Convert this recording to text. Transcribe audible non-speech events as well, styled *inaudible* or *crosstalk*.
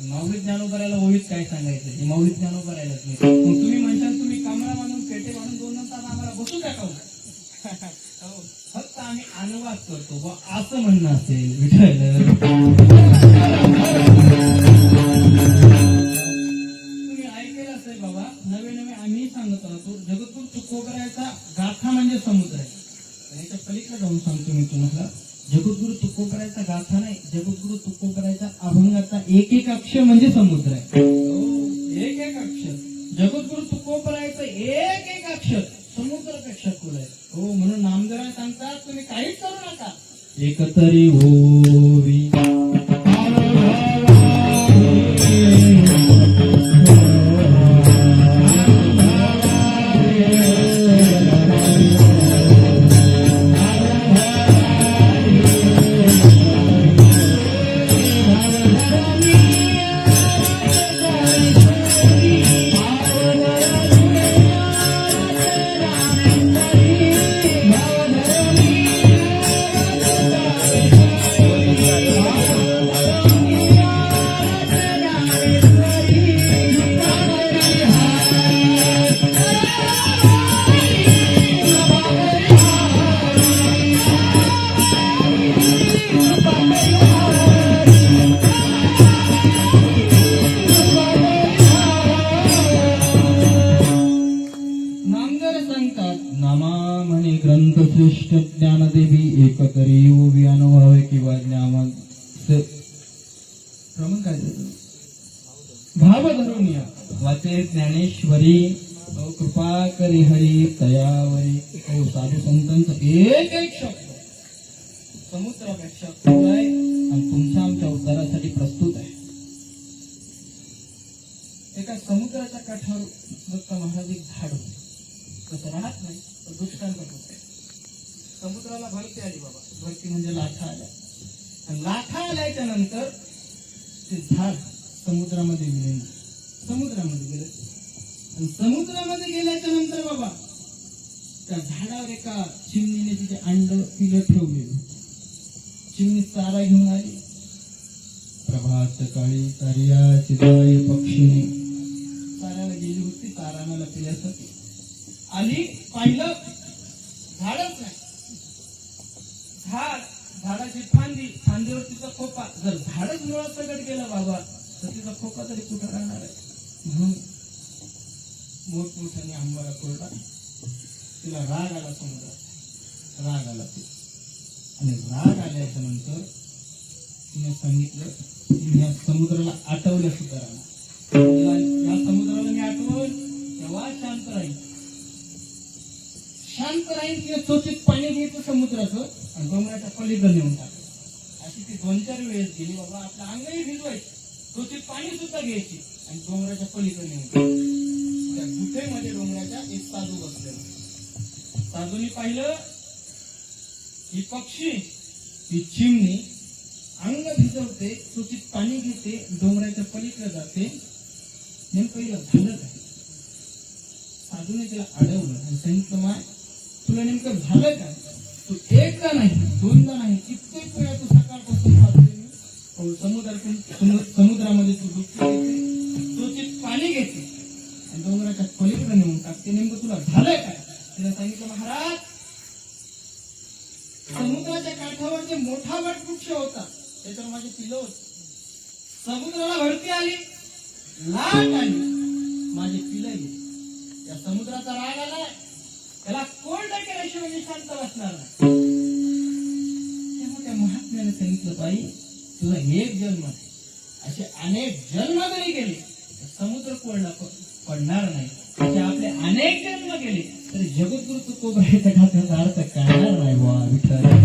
माऊली ज्ञानोबरायला ओळीत काय सांगायचं हे माऊली ज्ञानोबरायलाच नाही. मग तुम्ही म्हणताल तुम्ही कमरा बांधून पेटे बांधून दोन दोन तास आम्हाला बसू टाकाव हो? *laughs* हो. फक्त आम्ही अनुवाद करतो व असं म्हणणं असेल विठ्ठल. तुम्ही ऐकलं असेल बाबा नवे नवे आम्ही सांगत राहतो. जगतगुरु तुकोबरायचा गाथा म्हणजे समुद्र आहे. याच्या पलीकडे जाऊन सांगतो मी तुम्हाला. जगद्गुरु तुकोबरायचा गाथा नाही जगद्गुरु तुकोबरायचा अभंगाचा एक एक अक्षर म्हणजे समुद्र आहे. हो, एक एक अक्षर जगद्गुरु तुकोबरायचं एक एक अक्षर समुद्रापेक्षा खोल आहे. हो म्हणून नामदेवा सांगतात तुम्ही काहीच करू नका. एकतरी होवी ग्रंथश्रेष्ठ ज्ञानदेवी एकतरी ओवी अनुभवे किंवा ज्ञान क्रमांक काय भाव धरून या वाचे ज्ञानेश्वरी कृपा करी हरी तयावरी अहो साधू संतांचं एक एक शब्द। समुद्रापेक्षा खोल आहे आणि तुमच्या आमच्या उद्धारासाठी प्रस्तुत आहे। एका समुद्राच्या काठावर दत्त महाराज एक झाड होते। तसं राहत नाही तर दुष्काळ होते समुद्राला भरती आली बाबा. भरती म्हणजे लाथा आल्या. आणि लाथा आल्याच्यानंतर ते झाड समुद्रामध्ये गेले. समुद्रामध्ये गेले. आणि समुद्रामध्ये गेल्याच्यानंतर बाबा त्या झाडावर एका चिमणीने तिचे अंड पिलं ठेवलेलं चिमणी चारा घेऊन आली. प्रभात सकाळी तारिया चिदाई पक्षीने चाराला गेली होती. तारानाला पिल्यासाठी. आली पाहिलं. झाडच नाही. त्याची फांदी फांदीवर तिचा खोपा जर झाडच मुळात प्रगट गेलं बाबा तर तिचा खोपा तरी कुठं राहणार आहे? म्हणून मोठमोठ्याने आंबाला कोरडा. तिला राग आला समुद्रात राग आला ते. आणि राग आल्याच्यानंतर तिने सांगितलं की या समुद्राला आटवल्या सुद्धा राहणार. या समुद्राला मी आठवून तेव्हा शांत राहील. शांत आहे किंवा चोचीत पाणी घ्यायचं समुद्राचं आणि डोंगराच्या पलीकडे नेऊन टाकायचं. अशी ती दोन चार वेळेस गेली बाबा आपलं अंगही भिजवायची. चोचीत पाणी सुद्धा घ्यायची आणि डोंगराच्या पलीकडे नेऊन त्या गुफेमध्ये डोंगराच्या एक साधू बसलेला. साधूने पाहिलं ही पक्षी ही चिमणी अंग भिजवते चोचीत पाणी घेते डोंगराच्या पलीकडे जाते. नेमकं झालं काय? साधूने तिला अडवलं आणि सांगितलं माय तुला नेमकं झालं का? तू एकदा नाही दोनदा नाही कित्येक वेळा तू सकाळपासून पाहतोय समुद्रातून समुद्रामध्ये तू डुबकी घेते चुकीत पाणी घेते आणि डोंगराच्या पलीकडे नेऊन टाकते. नेमकं तुला झालंय काय तिला सांगितलं महाराज समुद्राच्या काठावर जे मोठा वटवृक्ष होता त्याच्यावर माझे पिलं होते. समुद्राला भरती आली. लाट आली. माझे पिलं या समुद्राचा राग आलाय. त्याला कोल्ड केल्याशिवाय मी शांत बसणार नाही? तेव्हा त्या महात्म्याने सांगितलं बाई तुला एक जन्म असे अनेक जन्म जरी गेले तर समुद्र कोरडा पडणार नाही. असे आपले अनेक जन्म गेले तरी जगद्गुरु तुकोबाईच्या घातला अर्थ कळणार नाही बुवा विठ्ठल.